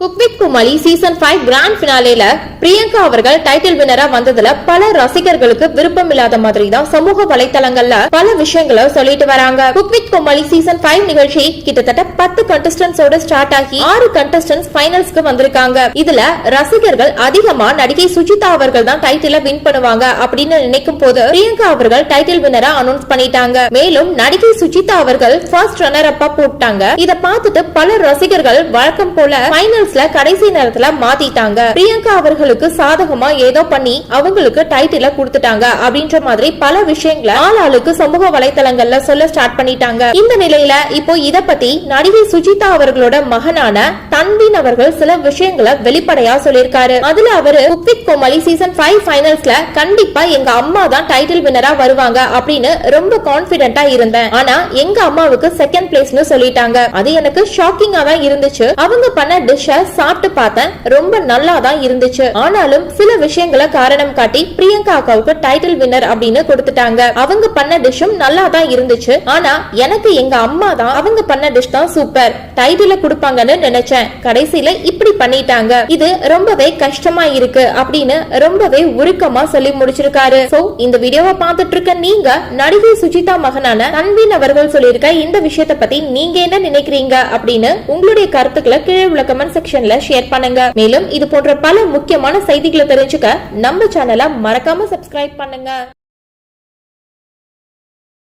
Cook with Comali season five grand பினாலேல Priyanka அவர்கள் title வினரா வந்ததுல பல ரசிகர்களுக்கு விருப்பம் இல்லாத மாதிரி தான் சமூக வலைத்தளங்கள்ல பல விஷயங்களை சொல்லிட்டு வராங்க. குக்வித் குமலி சீசன் ஃபைவ் நிகழ்ச்சி கிட்டத்தட்ட பத்து கண்டஸ்டன்ஸோட ஸ்டார்ட் ஆகி ஆறு கண்டஸ்டன்ஸ் ஃபைனல்ஸ்க்கு வந்திருக்காங்க. இதுல ரசிகர்கள் அதிகமா நடிகை சுஜிதா அவர்கள் தான் டைட்டில வின் பண்ணுவாங்க அப்படின்னு நினைக்கும் போது பிரியங்கா அவர்கள் டைட்டில் வினரா அனௌன்ஸ் பண்ணிட்டாங்க. மேலும் நடிகை சுஜிதா அவர்கள் ஃபர்ஸ்ட் ரன்னர் அப்பா போட்டாங்க. இதை பார்த்துட்டு பல ரசிகர்கள் வழக்கம் போல ஃபைனல்ஸ்ல கடைசி நேரத்துல மாத்திட்டாங்க. பிரியங்கா அவர்களுக்கு சாதகமா ஏதோ பண்ணி அவங்களுக்கு டைட்டில கொடுத்துட்டாங்க அப்படின்ற மாதிரி பல விஷயங்களை ஆளாளுக்கு சமூக வலைதளங்கள்ல சொல்ல ஸ்டார்ட் பண்ணிட்டாங்க. இந்த நிலையில இப்போ இத பத்தி நடிகை சுஜிதா அவர்களோட மகனான தன்வின் அவர்கள் சில விஷயங்களை வெளிப்படையா சொல்லியிருக்காரு. அதுல அவரு cook with Comali season five ஃபைனல்ஸ்ல கண்டிப்பா எங்க அம்மா தான் டைட்டில் வினரா வருவாங்க அப்படின்னு ரொம்ப கான்பிடென்ட்டா இருந்தேன். ஆனா எங்க அம்மாவுக்கு செகண்ட் பிளேஸ்னு சொல்லிட்டாங்க. அது எனக்கு ஷாக்கிங்கா தான் இருந்துச்சு. அவங்க பண்ண டிஷ்ஷ சாப்பிட்டு பார்த்தேன் ரொம்ப நல்லா தான் இருந்துச்சு. ஆனாலும் சில விஷயங்களை காரணம் காட்டி பிரியங்கா அக்காவுக்கு டைட்டில் வின்னர் அப்படின்னு கொடுத்துட்டாங்க. அவங்க பண்ண டிஷ்ஷும் நல்லா தான் இருந்துச்சு. ஆனா எனக்கு எங்க அம்மா தான் அவங்க பண்ண டிஷ் தான் சூப்பர் டைட்டில கொடுப்பாங்கன்னு நினைச்சேன். கடைசியில இப்படி பண்ணிட்டாங்க. இது ரொம்பவே கஷ்டமா இருக்கு அப்படின்னு ரொம்பவே உருக்கமா சொல்லி முடிச்சிருக்காரு. சோ இந்த வீடியோவை பார்த்துட்டு இருக்க நீங்க நடிகை சுஜிதா மகனான தன்வீன் அவர்கள் சொல்லியிருக்க இந்த விஷயத்தை பத்தி நீங்க என்ன நினைக்கிறீங்க அப்படின்னு உங்களுடைய கருத்துக்களை கீழே உள்ள கமெண்ட் செக்ஷன்ல ஷேர் பண்ணுங்க. மேலும் இது போன்ற பல முக்கியமான செய்திகளை தெரிஞ்சுக்க நம்ம சேனலை மறக்காம சப்ஸ்கிரைப் பண்ணுங்க.